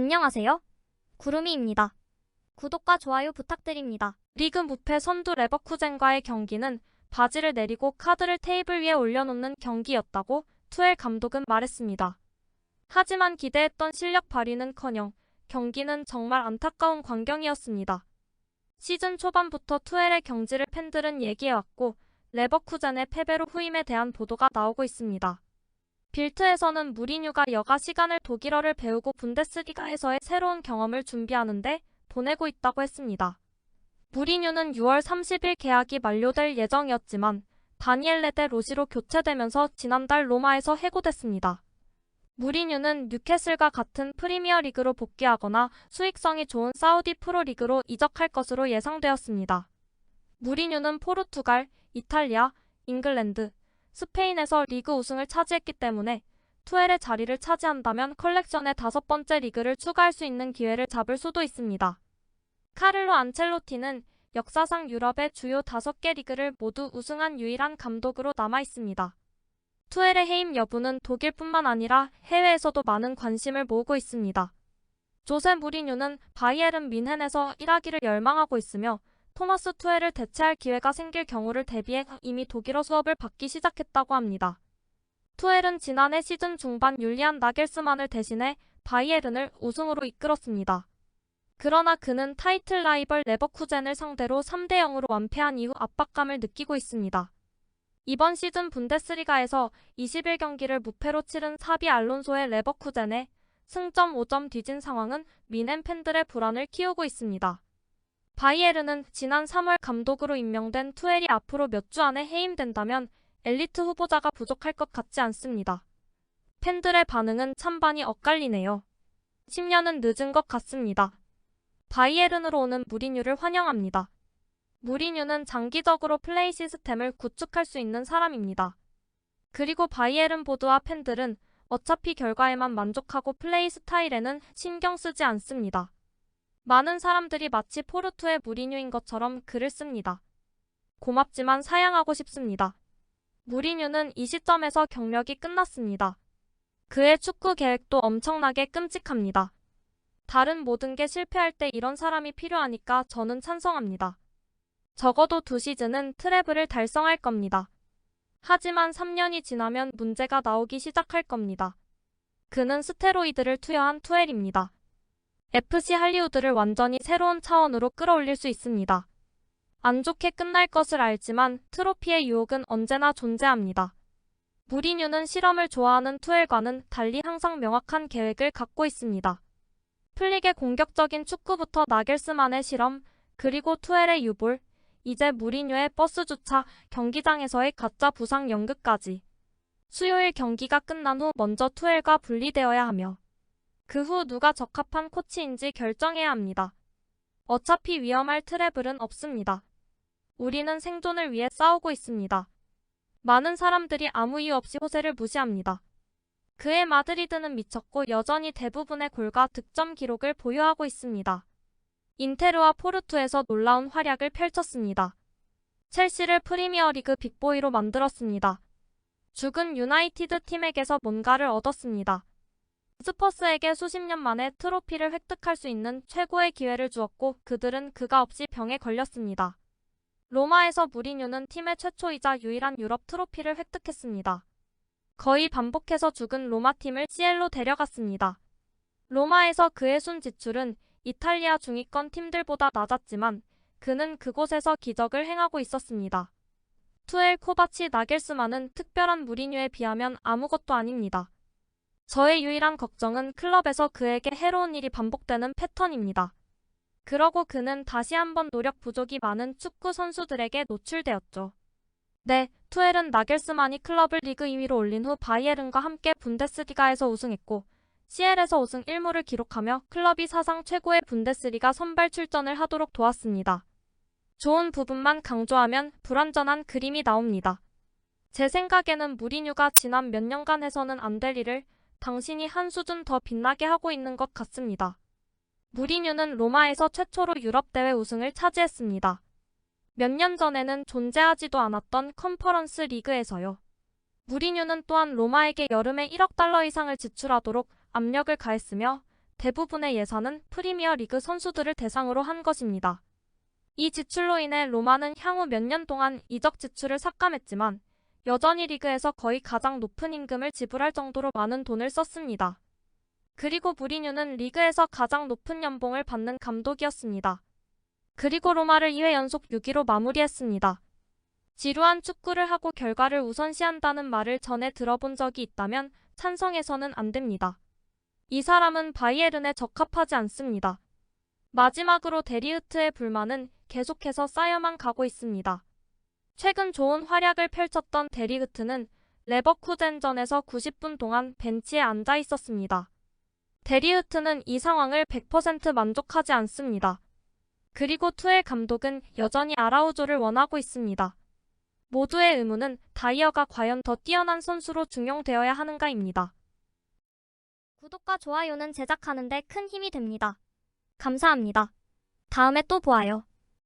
안녕하세요. 구름이입니다. 구독과 좋아요 부탁드립니다. 리그 무패 선두 레버쿠젠과의 경기는 바지를 내리고 카드를 테이블 위에 올려놓는 경기였다고 투엘 감독은 말했습니다. 하지만 기대했던 실력 발휘는커녕 경기는 정말 안타까운 광경이었습니다. 시즌 초반부터 투엘의 경지를 팬들은 얘기해왔고 레버쿠젠의 패배로 후임에 대한 보도가 나오고 있습니다. 빌트에서는 무리뉴가 여가 시간을 독일어를 배우고 분데스리가에서의 새로운 경험을 준비하는데 보내고 있다고 했습니다. 무리뉴는 6월 30일 계약이 만료될 예정이었지만 다니엘레 데 로시로 교체되면서 지난달 로마에서 해고됐습니다. 무리뉴는 뉴캐슬과 같은 프리미어 리그로 복귀하거나 수익성이 좋은 사우디 프로리그로 이적할 것으로 예상되었습니다. 무리뉴는 포르투갈, 이탈리아, 잉글랜드, 스페인에서 리그 우승을 차지했기 때문에 투엘의 자리를 차지한다면 컬렉션의 다섯 번째 리그를 추가할 수 있는 기회를 잡을 수도 있습니다. 카를로 안첼로티는 역사상 유럽의 주요 다섯 개 리그를 모두 우승한 유일한 감독으로 남아 있습니다. 투엘의 해임 여부는 독일뿐만 아니라 해외에서도 많은 관심을 모으고 있습니다. 조세 무리뉴는 바이에른 민헨에서 일하기를 열망하고 있으며 토마스 투엘을 대체할 기회가 생길 경우를 대비해 이미 독일어 수업을 받기 시작했다고 합니다. 투엘은 지난해 시즌 중반 율리안 나겔스만을 대신해 바이에른을 우승으로 이끌었습니다. 그러나 그는 타이틀 라이벌 레버쿠젠을 상대로 3대 0으로 완패한 이후 압박감을 느끼고 있습니다. 이번 시즌 분데스리가에서 21경기를 무패로 치른 사비 알론소의 레버쿠젠에 승점 5점 뒤진 상황은 미넨 팬들의 불안을 키우고 있습니다. 바이에르는 지난 3월 감독으로 임명된 투엘이 앞으로 몇 주 안에 해임된다면 엘리트 후보자가 부족할 것 같지 않습니다. 팬들의 반응은 찬반이 엇갈리네요. 10년은 늦은 것 같습니다. 바이에른으로 오는 무리뉴를 환영합니다. 무리뉴는 장기적으로 플레이 시스템을 구축할 수 있는 사람입니다. 그리고 바이에른 보드와 팬들은 어차피 결과에만 만족하고 플레이 스타일에는 신경 쓰지 않습니다. 많은 사람들이 마치 포르투의 무리뉴인 것처럼 글을 씁니다. 고맙지만 사양하고 싶습니다. 무리뉴는 이 시점에서 경력이 끝났습니다. 그의 축구 계획도 엄청나게 끔찍합니다. 다른 모든 게 실패할 때 이런 사람이 필요하니까 저는 찬성합니다. 적어도 두 시즌은 트래블을 달성할 겁니다. 하지만 3년이 지나면 문제가 나오기 시작할 겁니다. 그는 스테로이드를 투여한 투엘입니다. FC 할리우드를 완전히 새로운 차원으로 끌어올릴 수 있습니다. 안 좋게 끝날 것을 알지만 트로피의 유혹은 언제나 존재합니다. 무리뉴는 실험을 좋아하는 투엘과는 달리 항상 명확한 계획을 갖고 있습니다. 플릭의 공격적인 축구부터 나겔스만의 실험, 그리고 투엘의 유볼, 이제 무리뉴의 버스 주차, 경기장에서의 가짜 부상 연극까지. 수요일 경기가 끝난 후 먼저 투엘과 분리되어야 하며 그 후 누가 적합한 코치인지 결정해야 합니다. 어차피 위험할 트래블은 없습니다. 우리는 생존을 위해 싸우고 있습니다. 많은 사람들이 아무 이유 없이 호세를 무시합니다. 그의 마드리드는 미쳤고 여전히 대부분의 골과 득점 기록을 보유하고 있습니다. 인테르와 포르투에서 놀라운 활약을 펼쳤습니다. 첼시를 프리미어리그 빅보이로 만들었습니다. 죽은 유나이티드 팀에게서 뭔가를 얻었습니다. 스퍼스에게 수십 년 만에 트로피를 획득할 수 있는 최고의 기회를 주었고 그들은 그가 없이 병에 걸렸습니다. 로마에서 무리뉴는 팀의 최초이자 유일한 유럽 트로피를 획득했습니다. 거의 반복해서 죽은 로마 팀을 CL로 데려갔습니다. 로마에서 그의 순 지출은 이탈리아 중위권 팀들보다 낮았지만 그는 그곳에서 기적을 행하고 있었습니다. 투엘 코바치 나겔스만은 특별한 무리뉴에 비하면 아무것도 아닙니다. 저의 유일한 걱정은 클럽에서 그에게 해로운 일이 반복되는 패턴입니다. 그러고 그는 다시 한번 노력 부족이 많은 축구 선수들에게 노출되었죠. 네, 투엘은 나겔스만이 클럽을 리그 2위로 올린 후 바이에른과 함께 분데스리가에서 우승했고 CL에서 우승 1무를 기록하며 클럽이 사상 최고의 분데스리가 선발 출전을 하도록 도왔습니다. 좋은 부분만 강조하면 불완전한 그림이 나옵니다. 제 생각에는 무리뉴가 지난 몇 년간 해서는 안 될 일을 당신이 한 수준 더 빛나게 하고 있는 것 같습니다. 무리뉴는 로마에서 최초로 유럽 대회 우승을 차지했습니다. 몇 년 전에는 존재하지도 않았던 컨퍼런스 리그에서요. 무리뉴는 또한 로마에게 여름에 1억 달러 이상을 지출하도록 압력을 가했으며 대부분의 예산은 프리미어 리그 선수들을 대상으로 한 것입니다. 이 지출로 인해 로마는 향후 몇 년 동안 이적 지출을 삭감했지만 여전히 리그에서 거의 가장 높은 임금을 지불할 정도로 많은 돈을 썼습니다. 그리고 무리뉴는 리그에서 가장 높은 연봉을 받는 감독이었습니다. 그리고 로마를 2회 연속 6위로 마무리했습니다. 지루한 축구를 하고 결과를 우선시한다는 말을 전에 들어본 적이 있다면 찬성해서는 안 됩니다. 이 사람은 바이에른에 적합하지 않습니다. 마지막으로 데리흐트의 불만은 계속해서 쌓여만 가고 있습니다. 최근 좋은 활약을 펼쳤던 데리흐트는 레버쿠젠전에서 90분 동안 벤치에 앉아 있었습니다. 데리흐트는 이 상황을 100% 만족하지 않습니다. 그리고 투엘 감독은 여전히 아라우조를 원하고 있습니다. 모두의 의문은 다이어가 과연 더 뛰어난 선수로 중용되어야 하는가입니다. 구독과 좋아요는 제작하는데 큰 힘이 됩니다. 감사합니다. 다음에 또 보아요.